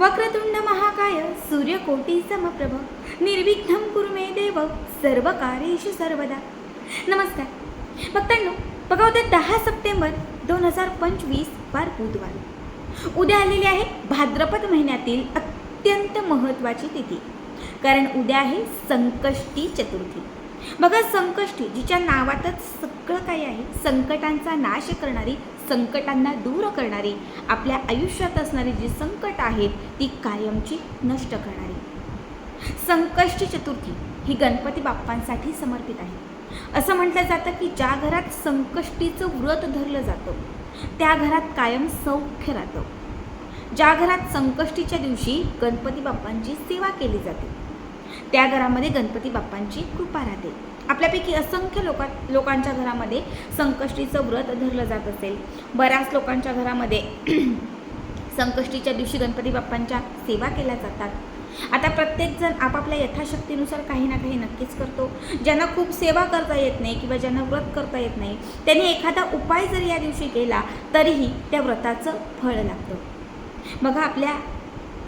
वक्रतुंड महाकाय सूर्यकोटी समप्रभ निर्विघ्नं कुर्मे देव सर्व कार्येषु सर्वदा। नमस्कार। भक्तांनो बघा उद्या दहा सप्टेंबर दोन हजार पंचवीस वार बुधवार. उद्या आलेली आहे भाद्रपद महिन्यातील अत्यंत महत्त्वाची तिथी. कारण उद्या आहे संकष्टी चतुर्थी. बघा संकष्टी जिच्या नावातच सगळं काही आहे संकटांचा नाश करणारी संकटांना दूर करणारी आपल्या आयुष्यात असणारी जी संकट आहेत ती कायमची नष्ट करणारी. संकष्टी चतुर्थी ही गणपती बाप्पांसाठी समर्पित आहे. असं म्हटलं जातं की ज्या घरात संकष्टीचं व्रत धरलं जातं त्या घरात कायम सौख्य राहतं. ज्या घरात संकष्टीच्या दिवशी गणपती बाप्पांची सेवा केली जाते त्या घरामध्ये गणपती बाप्पांची कृपा राहते. आपल्यापैकी असंख्य लोका लोकांच्या घरामध्ये संकष्टीचं व्रत धरलं जात असेल. बऱ्याच लोकांच्या घरामध्ये संकष्टीच्या दिवशी गणपती बाप्पांच्या सेवा केल्या जातात. आता प्रत्येकजण आपापल्या यथाशक्तीनुसार काही ना काही नक्कीच करतो. ज्यांना खूप सेवा करता येत नाही किंवा ज्यांना व्रत करता येत नाही त्यांनी एखादा उपाय जरी या दिवशी केला तरीही त्या व्रताचं फळ लागतं. बघा आपल्या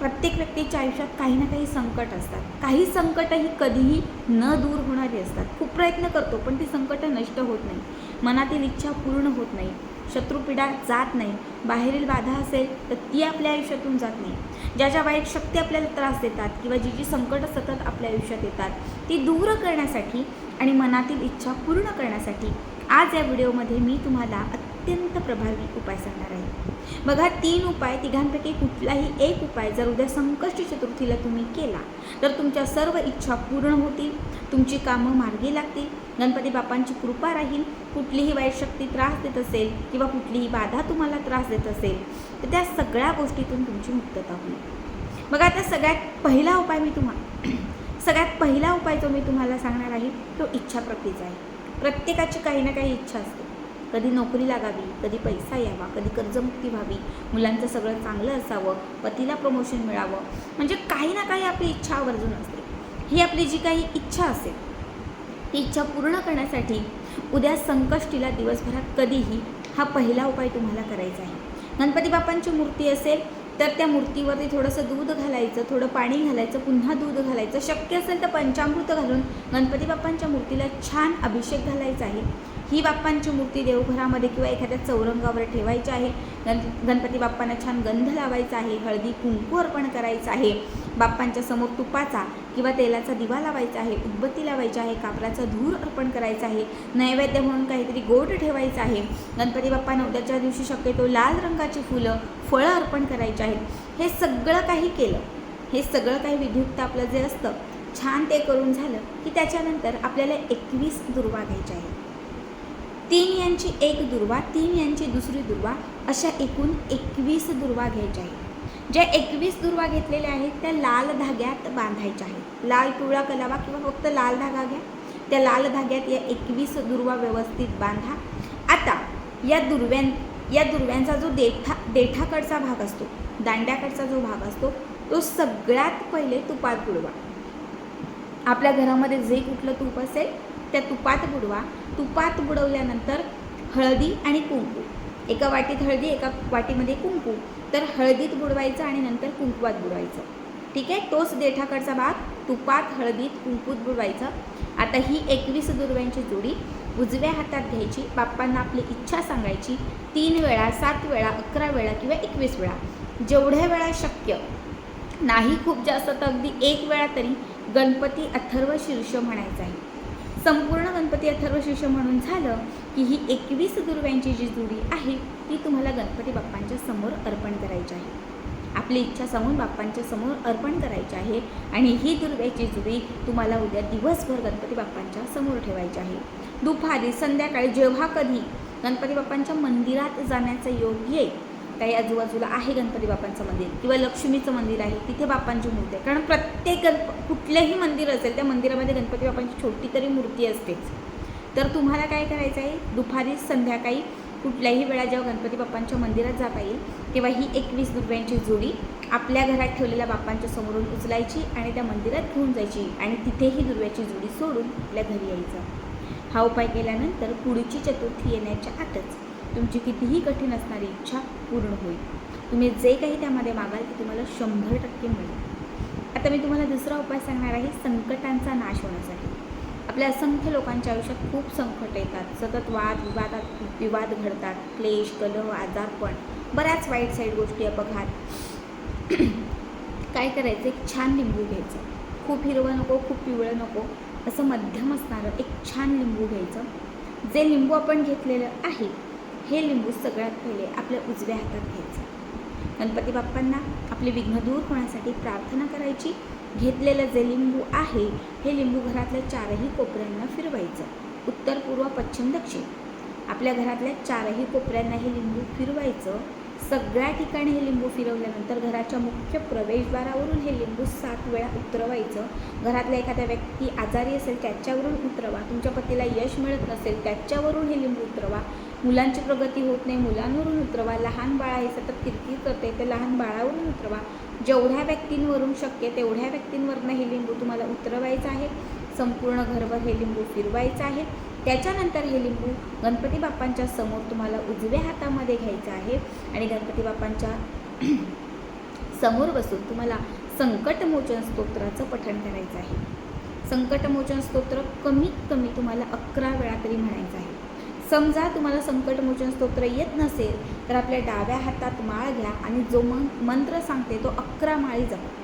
प्रत्येक व्यक्तीच्या आयुष्यात काही ना काही संकट असतात. काही संकटंही कधीही न दूर होणारी असतात. खूप प्रयत्न करतो पण ती संकटं नष्ट होत नाही. मनातील इच्छा पूर्ण होत नाही. शत्रुपीडा जात नाही. बाहेरील बाधा असेल तर ती आपल्या आयुष्यातून जात नाही. ज्या ज्या वाईट शक्ती आपल्याला त्रास देतात किंवा जी जी संकटं सतत आपल्या आयुष्यात येतात ती दूर करण्यासाठी आणि मनातील इच्छा पूर्ण करण्यासाठी आज या व्हिडिओमध्ये मी तुम्हाला अत्यंत प्रभावी उपाय सांगणार आहे. बघा तीन उपाय तिघांपैकी कुठलाही एक उपाय जर उद्या संकष्ट चतुर्थीला तुम्ही केला तर तुमच्या सर्व इच्छा पूर्ण होतील तुमची कामं मार्गी लागतील गणपती बाप्पांची कृपा राहील कुठलीही वाईट शक्ती त्रास देत असेल किंवा कुठलीही बाधा तुम्हाला त्रास देत असेल तर त्या सगळ्या गोष्टीतून तुमची मुक्तता होईल. बघा आता सगळ्यात पहिला उपाय मी तुम्हा सगळ्यात पहिला उपाय जो मी तुम्हाला सांगणार आहे तो इच्छा प्रतीचा आहे. प्रत्येकाची काही ना काही इच्छा असते. कधी नोकरी लागावी कधी पैसा यावा कधी कर्जमुक्ती व्हावी मुलांचं सगळं चांगलं असावं पतीला प्रमोशन मिळावं म्हणजे काही ना काही आपली इच्छा आवर्जून असते. ही आपली जी काही इच्छा असेल ती इच्छा पूर्ण करण्यासाठी उद्या संकष्टीला दिवसभरात कधीही हा पहिला उपाय तुम्हाला करायचा आहे. गणपती बाप्पांची मूर्ती असेल तर त्या मूर्तीवरती थोडंसं दूध घालायचं थोडं पाणी घालायचं पुन्हा दूध घालायचं. शक्य असेल तर पंचामृत घालून गणपती बाप्पांच्या मूर्तीला छान अभिषेक घालायचा आहे. ही बाप्पांची मूर्ती देवघरामध्ये किंवा एखाद्या चौरंगावर ठेवायची आहे. गण गणपती बाप्पांना छान गंध लावायचा आहे. हळदी कुंकू अर्पण करायचं आहे. बाप्पांच्या समोर तुपाचा किंवा तेलाचा दिवा लावायचा आहे उदबत्ती लावायची आहे कापराचा धूर अर्पण करायचा आहे नैवेद्य म्हणून काहीतरी गोड ठेवायचं आहे. गणपती बाप्पांना उद्याच्या दिवशी शक्यतो लाल रंगाची फुलं फळं अर्पण करायची आहेत. हे सगळं काही केलं. हे सगळं काही विधियुक्त आपलं जे असतं छान ते करून झालं की त्याच्यानंतर आपल्याला एकवीस दुर्वा घ्यायच्या आहेत. तीन यांची एक दुर्वा तीन यांची दुसरी दुर्वा अशा एकूण एकवीस दुर्वा घ्यायच्या आहेत. ज्या एकवीस दुर्वा घेतलेल्या आहेत त्या लाल धाग्यात बांधायच्या आहेत. लाल पिवळा कलावा किंवा फक्त लाल धागा घ्या. त्या लाल धाग्यात या एकवीस दुर्वा व्यवस्थित बांधा. आता या दुर्व्यां या दुर्व्यांचा जो देठा देठाकडचा भाग असतो दांड्याकडचा जो भाग असतो तो सगळ्यात पहिले तुपात बुडवा. आपल्या घरामध्ये जे कुठलं तूप असेल त्या तुपात बुडवा. तुपात बुडवल्यानंतर हळदी आणि कुंकू. एका वाटीत हळदी एका वाटीमध्ये कुंकू. तर हळदीत बुडवायचं आणि नंतर कुंकवात बुडवायचं. ठीक आहे? तोच देठाकडचा भाग. तुपात हळदीत कुंकूत बुडवायचं. आता ही एकवीस दुर्व्यांची जोडी उजव्या हातात घ्यायची. बाप्पांना आपली इच्छा सांगायची. तीन वेळा सात वेळा अकरा वेळा किंवा एकवीस वेळा. जेवढ्या वेळा शक्य. नाही खूप जास्त तर अगदी एक वेळा तरी गणपती अथर्व शीर्ष म्हणायचं आहे. संपूर्ण गणपती अथर्वशिष्य म्हणून झालं की ही एकवीस दुर्व्यांची जी जुडी आहे ती तुम्हाला गणपती बाप्पांच्या समोर अर्पण करायची आहे. आपली इच्छा सांगून बाप्पांच्या समोर अर्पण करायची आहे आणि ही दुर्व्याची जुडी तुम्हाला उद्या दिवसभर गणपती बाप्पांच्या समोर ठेवायची आहे. दुपारी संध्याकाळी जेव्हा कधी गणपती बाप्पांच्या मंदिरात जाण्याचा योग येईल काही आजूबाजूला आहे गणपती बाप्पांचं मंदिर किंवा लक्ष्मीचं मंदिर आहे तिथे बाप्पांची मूर्ती आहे. कारण प्रत्येक गणप कुठलंही मंदिर असेल त्या मंदिरामध्ये गणपती बाप्पांची छोटी तरी मूर्ती असतेच तर तुम्हाला काय करायचं आहे? दुपारी संध्याकाळी कुठल्याही वेळा जेव्हा गणपती बाप्पांच्या मंदिरात जाता येईल तेव्हा ही एकवीस रुपयांची जोडी आपल्या घरात ठेवलेल्या बाप्पांच्या समोरून उचलायची आणि त्या मंदिरात घेऊन जायची आणि तिथेही दुर्व्याची जोडी सोडून आपल्या घरी यायचं. हा उपाय केल्यानंतर पुढची चतुर्थी येण्याच्या आतच. तुमची कितीही कठीण असणारी इच्छा पूर्ण होईल. तुम्ही जे काही त्यामध्ये मागाल ते तुम्हाला शंभर टक्के मिळेल. आता मी तुम्हाला दुसरा उपाय सांगणार आहे संकटांचा नाश होण्यासाठी. आपल्या असंख्य लोकांच्या आयुष्यात खूप संकट येतात. सतत वाद विवादात विवाद घडतात. क्लेश कलह आजारपण बऱ्याच वाईट साईड गोष्टी अपघात. काय करायचं? एक छान लिंबू घ्यायचं. खूप हिरवं नको खूप पिवळं नको असं मध्यम असणारं एक छान लिंबू घ्यायचं. जे लिंबू आपण घेतलेलं आहे हे लिंबू सगळ्यात पहिले आपल्या उजव्या हातात घ्यायचं. गणपती बाप्पांना आपले विघ्न दूर होण्यासाठी प्रार्थना करायची. घेतलेलं जे लिंबू आहे हे लिंबू घरातल्या चारही कोपऱ्यांना फिरवायचं. उत्तर पूर्व पश्चिम दक्षिण. आपल्या घरातल्या चारही कोपऱ्यांना हे लिंबू फिरवायचं. सगळ्या ठिकाणी हे लिंबू फिरवल्यानंतर घराच्या मुख्य प्रवेशद्वारावरून हे लिंबू सात वेळा उतरवायचं. घरातल्या एखाद्या व्यक्ती आजारी असेल त्याच्यावरून उतरवा. तुमच्या पतीला यश मिळत नसेल त्याच्यावरून हे लिंबू उतरवा. मुलांची प्रगती होत नाही मुलांवरून उतरवा. लहान बाळ आहे सतत किरकिर करते ते लहान बाळावरून उतरवा. जेवढ्या व्यक्तींवरून शक्य तेवढ्या व्यक्तींवरनं हे लिंबू तुम्हाला उतरवायचं आहे. संपूर्ण घरभर हे लिंबू फिरवायचं आहे. त्याच्यानंतर हे लिंबू गणपती बाप्पांच्या समोर तुम्हाला उजव्या हातामध्ये घ्यायचं आहे. आणि गणपती बाप्पांच्या समोर बसून तुम्हाला संकटमोचन स्तोत्राचं पठण करायचं आहे. संकटमोचन स्तोत्र कमीत कमी तुम्हाला अकरा वेळा तरी म्हणायचं आहे. समजा तुम्हाला संकटमोचन स्तोत्र येत नसेल तर आपल्या डाव्या हातात माळ घ्या आणि जो मं मंत्र सांगते तो अकरा माळी जपा.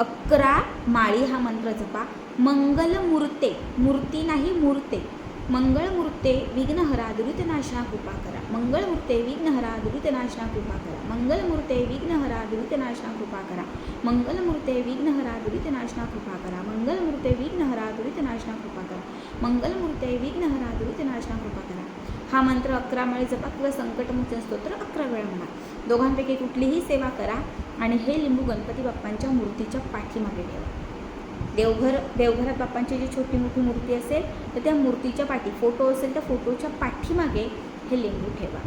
अकरा माळी हा मंत्र जपा. मंगलमूर्ते मूर्ती नाही मूर्ते. मंगळमूर्ते विघ्नहरा दुरितनाशना कृपा करा. मंगळमूर्ते विघ्नहरा दुरितनाशना कृपा करा. मंगलमूर्ते विघ्नहरा दुरितनाशना कृपा करा. मंगलमूर्ते विघ्नहरा दुरितनाशना कृपा करा. मंगलमूर्ते विघ्नहरा दुरितनाशना कृपा करा. मंगलमूर्ते विघ्नहरा दुरितनाशना कृपा करा. हा मंत्र अकरा माळी जपा किंवा संकटमोचन स्तोत्र अकरा वेळा म्हणा. दोघांपैकी कुठलीही सेवा करा आणि हे लिंबू गणपती बाप्पांच्या मूर्तीच्या पाठीमागे ठेवा. देवघर देवघरात बाप्पांची जी छोटी मोठी मूर्ती असेल तर त्या मूर्तीच्या पाठी फोटो असेल तर फोटोच्या पाठीमागे हे लिंबू ठेवा.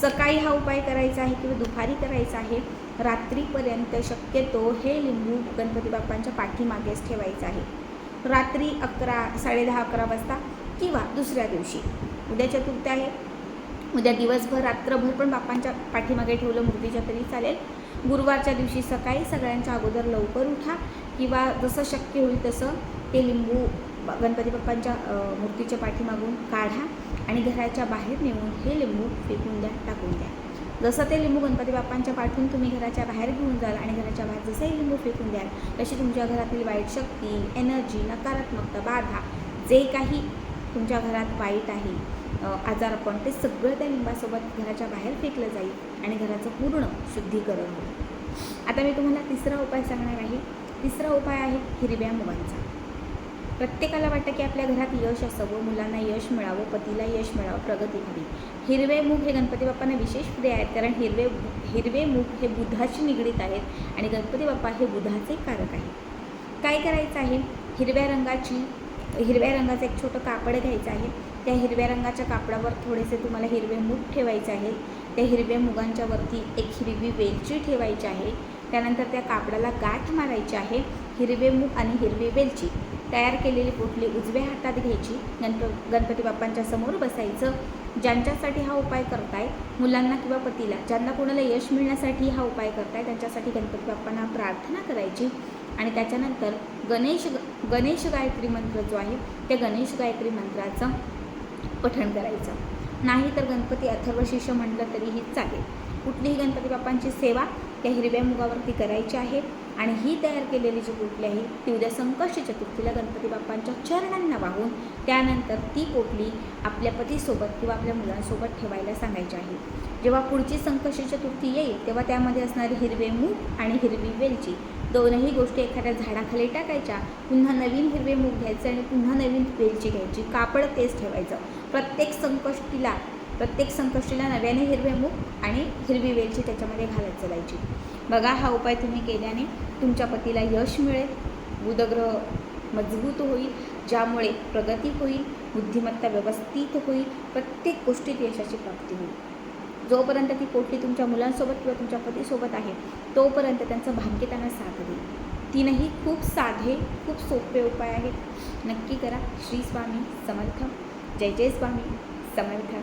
सकाळी हा उपाय करायचा आहे किंवा दुपारी करायचा आहे रात्रीपर्यंत शक्यतो हे लिंबू गणपती बाप्पांच्या पाठीमागेच ठेवायचं आहे. रात्री अकरा साडेदहा अकरा वाजता किंवा दुसऱ्या दिवशी. उद्या चतुर्थी आहे. उद्या दिवसभर रात्रभर पण बाप्पांच्या पाठीमागे ठेवलं मूर्तीच्या तरी चालेल. गुरुवारच्या दिवशी सकाळी सगळ्यांच्या अगोदर लवकर उठा किंवा जसं शक्य होईल तसं ते लिंबू गणपती बाप्पांच्या मूर्तीच्या पाठीमागून काढा आणि घराच्या बाहेर नेऊन हे लिंबू फेकून द्या टाकून द्या. जसं ते लिंबू गणपती बाप्पांच्या पाठवून तुम्ही घराच्या बाहेर घेऊन जाल आणि घराच्या बाहेर जसं हे लिंबू फेकून द्याल तशी तुमच्या घरातील वाईट शक्ती एनर्जी नकारात्मकता बाधा जे काही तुमच्या घरात वाईट आहे आजारपण ते सगळं त्या लिंबासोबत घराच्या बाहेर फेकलं जाईल आणि घराचं पूर्ण शुद्धीकरण होईल. आता मी तुम्हाला तिसरा उपाय सांगणार आहे. तिसरा उपाय आहे हिरव्या मुगांचा. प्रत्येकाला वाटतं की आपल्या घरात यश असावं मुलांना यश मिळावं पतीला यश मिळावं प्रगती व्हावी हिरवे मूग हे गणपती बाप्पांना विशेष प्रिय आहेत कारण हिरवे हिरवे मूग हे बुधाशी निगडीत आहेत आणि गणपती बाप्पा हे बुधाचे कारक आहे काय करायचं आहे? हिरव्या रंगाची हिरव्या रंगाचं एक छोटं कापड घ्यायचं आहे. त्या हिरव्या रंगाच्या कापडावर थोडेसे तुम्हाला हिरवे मूग ठेवायचे आहेत. त्या हिरव्या मुगांच्या वरती एक हिरवी वेलची ठेवायची आहे. त्यानंतर त्या कापडाला गाठ मारायची आहे. हिरवे मूग आणि हिरवी वेलची. तयार केलेली पोटली उजव्या हातात घ्यायची. गणप गणपती बाप्पांच्या समोर बसायचं. ज्यांच्यासाठी हा उपाय करताय मुलांना किंवा पतीला ज्यांना कोणाला यश मिळण्यासाठी हा उपाय करताय त्यांच्यासाठी गणपती बाप्पांना प्रार्थना करायची. आणि त्याच्यानंतर गणेश गणेश गायत्री मंत्र जो आहे त्या गणेश गायत्री मंत्राचं पठण करायचं. नाही तर गणपती अथर्वशिष्य म्हटलं तरीही चालेल. कुठलीही गणपती बाप्पांची सेवा त्या हिरव्या मुगावरती करायची आहे आणि ही तयार केलेली जी पोटली आहे ती उद्या संकष्ट चतुर्थीला गणपती बाप्पांच्या चरणांना वाहून त्यानंतर ती पोटली आपल्या पतीसोबत किंवा आपल्या मुलांसोबत ठेवायला सांगायची आहे. जेव्हा पुढची संकष्ट चतुर्थी येईल तेव्हा त्यामध्ये असणारे हिरवे मूग आणि हिरवी वेलची दोनही गोष्टी एखाद्या झाडाखाली टाकायच्या पुन्हा नवीन हिरवे मूग घ्यायचे आणि पुन्हा नवीन वेलची घ्यायची. कापड तेच ठेवायचं. प्रत्येक संकष्टीला प्रत्येक संकष्टीला नव्याने हिरवे मूग आणि हिरवी वेलची त्याच्यामध्ये घालत चालायची. बघा हा उपाय तुम्ही केल्याने तुमच्या पतीला यश मिळेल बुधग्रह मजबूत होईल ज्यामुळे प्रगती होईल बुद्धिमत्ता व्यवस्थित होईल प्रत्येक गोष्टीत यशाची प्राप्ती होईल. जोपर्यंत ती पोटली तुमच्या मुलांसोबत किंवा तुमच्या पतीसोबत आहे तोपर्यंत त्यांचं भाग्य त्यांना साथ देईल. तीनही खूप साधे खूप सोपे उपाय आहेत. नक्की करा. श्री स्वामी समर्थ. जय जय स्वामी समर्थ.